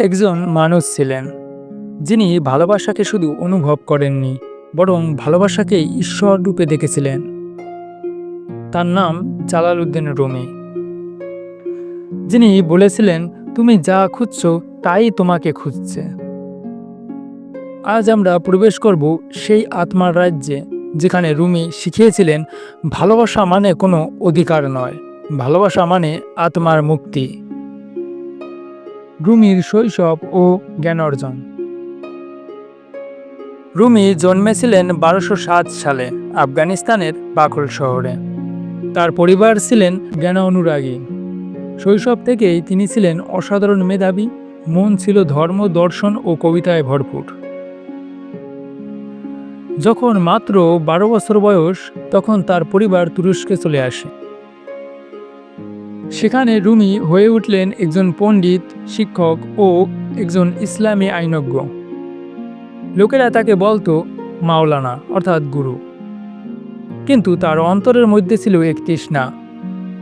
একজন মানুষ ছিলেন, যিনি ভালোবাসাকে শুধু অনুভব করেননি, বরং ভালোবাসাকে ঈশ্বর রূপে দেখেছিলেন। তার নাম জালাল উদ্দিন রুমি। যিনি বলেছিলেন, তুমি যা খুঁজছো, তাই তোমাকে খুঁজছে। আজ আমরা প্রবেশ করব সেই আত্মার রাজ্যে, যেখানে রুমি শিখিয়েছিলেন, ভালোবাসা মানে কোনো অধিকার নয়। ভালোবাসা মানে আত্মার মুক্তি। রুমির শৈশব ও জ্ঞান অর্জন। রুমি জন্মেছিলেন বারোশো সালে আফগানিস্তানের বাকুল শহরে। তার পরিবার ছিলেন জ্ঞান অনুরাগী। শৈশব থেকেই তিনি ছিলেন অসাধারণ মেধাবী, মন ছিল ধর্ম, দর্শন ও কবিতায় ভরপুর। যখন মাত্র বারো বছর বয়স, তখন তার পরিবার তুরস্কে চলে আসে। সেখানে রুমি হয়ে উঠলেন একজন পণ্ডিত, শিক্ষক ও একজন ইসলামী আইনজ্ঞ। লোকেরা তাকে বলতো মাওলানা, অর্থাৎ গুরু। কিন্তু তার অন্তরের মধ্যে ছিল এক তৃষ্ণা,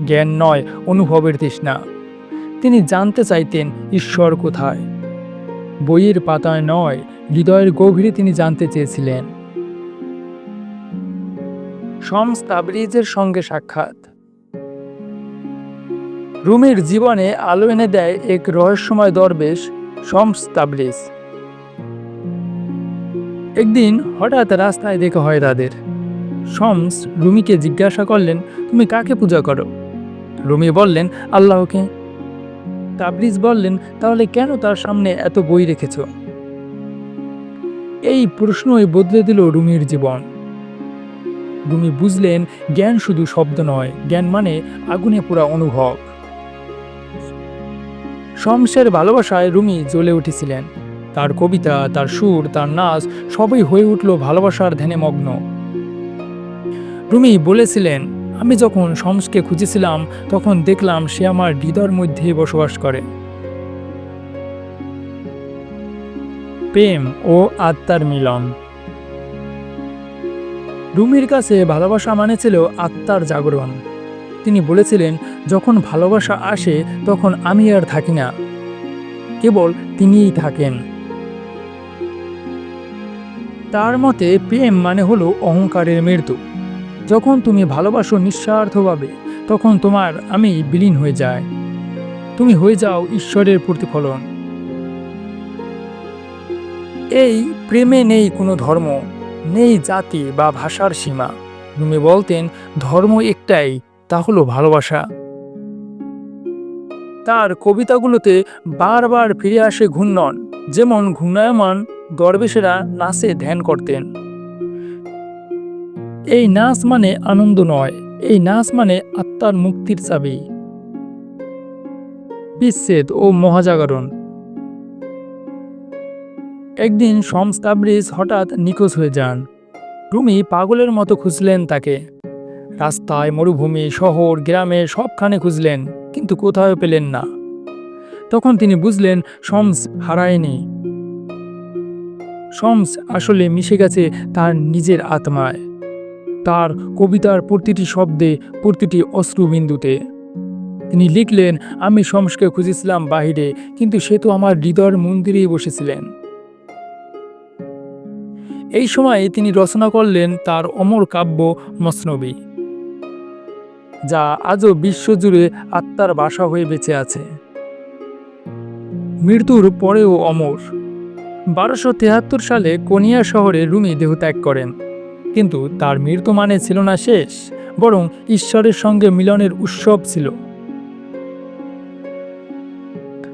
জ্ঞান নয়, অনুভবের তৃষ্ণা। তিনি জানতে চাইতেন, ঈশ্বর কোথায়? বইয়ের পাতায় নয়, হৃদয়ের গভীরে তিনি জানতে চেয়েছিলেন। শমস সঙ্গে সাক্ষাৎ। রুমির জীবনে আলো এনে দেয় এক রহস্যময় দরবেশ, শমস তাবরিজ একদিন হঠাৎ রাস্তায় দেখা হয় তাদের। শমস রুমিকে জিজ্ঞাসা করলেন, তুমি কাকে পূজা করো? রুমি বললেন, আল্লাহকে। তাবরিজ বললেন, তাহলে কেন তার সামনে এত বই রেখেছ? এই প্রশ্নই বদলে দিল রুমির জীবন। রুমি বুঝলেন, জ্ঞান শুধু শব্দ নয়, জ্ঞান মানে আগুনে পুরা অনুভব। শমসের ভালোবাসায় রুমি জ্বলে উঠেছিলেন। তার কবিতা, তার সুর, তার নাচ সবই হয়ে উঠল ভালোবাসার ধ্যানে মগ্ন। রুমি বলেছিলেন, আমি যখন শমসকে খুঁজেছিলাম, তখন দেখলাম সে আমার হৃদয়ের মধ্যেই বসবাস করে। প্রেম ও আত্মার মিলন। রুমির কাছে ভালোবাসা মানে ছিল আত্মার জাগরণ। তিনি বলেছিলেন, যখন ভালোবাসা আসে, তখন আমি আর থাকি না। কেবল তিনিই থাকেন। তার মতে, প্রেম মানে হলো অহংকারের মৃত্যু। যখন তুমি ভালোবাসো নিঃস্বার্থভাবে, তখন তোমার আমি বিলীন হয়ে যায় তুমি হয়ে যাও ঈশ্বরের প্রতিফলন। এই প্রেমে নেই কোনো ধর্ম, নেই জাতি বা ভাষার সীমা। তুমি বলতেন, ধর্ম একটাই তা হলো ভালোবাসা। তার কবিতাগুলোতে বারবার ফিরে আসে ঘূর্ণন, যেমন ঘূর্ণায়মান দরবেশেরা নাচে ধ্যান করতেন। এই নাচ মানে আনন্দ নয়, এই নাচ মানে আত্মার মুক্তির চাবি। বিচ্ছেদ ও মহাজাগরণ। একদিন শমস হঠাৎ নিখোঁজ হয়ে যান। রুমি পাগলের মতো খুঁজলেন তাকে। রাস্তায়, মরুভূমি, শহর, গ্রামে সবখানে খুঁজলেন, কিন্তু কোথাও পেলেন না। তখন তিনি বুঝলেন, শমস হারায়নি। শমস আসলে মিশে গেছে তার নিজের আত্মায়। তার কবিতার প্রতিটি শব্দে, প্রতিটি অশ্রুবিন্দুতে তিনি লিখলেন, আমি শমসকে খুঁজেছিলাম বাহিরে, কিন্তু সে তো আমার হৃদয়ের মন্দিরেই বসেছিলেন। এই সময়ে তিনি রচনা করলেন তার অমর কাব্য মসনবী। যা আজও বিশ্বজুড়ে আত্মার বাসা হয়ে বেঁচে আছে। মৃত্যুর পরেও অমর। বারোশো তেহাত্তর সালে কোনিয়া শহরে রুমি দেহত্যাগ করেন। কিন্তু তার মৃত্যু মানে ছিল না শেষ, বরং ঈশ্বরের সঙ্গে মিলনের উৎসব ছিল।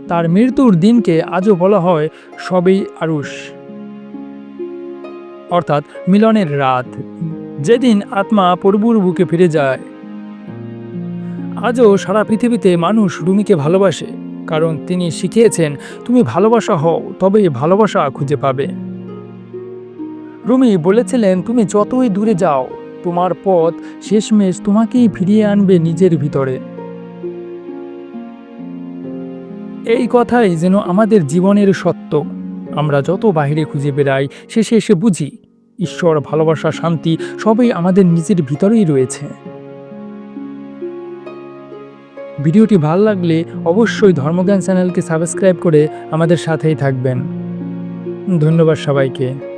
তার মৃত্যুর দিনকে আজও বলা হয় সবেই আরুষ। অর্থাৎ মিলনের রাত। যেদিন আত্মা প্রভুর বুকে ফিরে যায় আজও সারা পৃথিবীতে মানুষ রুমিকে ভালোবাসে, কারণ তিনি শিখিয়েছেন, তুমি ভালোবাসা হও তবেই ভালোবাসা খুঁজে পাবে। রুমি বলেছিলেন, তুমি যতই দূরে যাও, তোমার পথ শেষমেশ তোমাকেই ফিরিয়ে আনবে নিজের ভিতরে। এই কথাই যেন আমাদের জীবনের সত্য। আমরা যত বাইরে খুঁজে বেড়াই, শেষে এসে বুঝি, ঈশ্বর, ভালোবাসা, শান্তি সবই আমাদের নিজের ভিতরেই রয়েছে। ভিডিওটি ভালো লাগলে অবশ্যই ধর্মজ্ঞান চ্যানেলকে সাবস্ক্রাইব করে আমাদের সাথেই থাকবেন। ধন্যবাদ সবাইকে।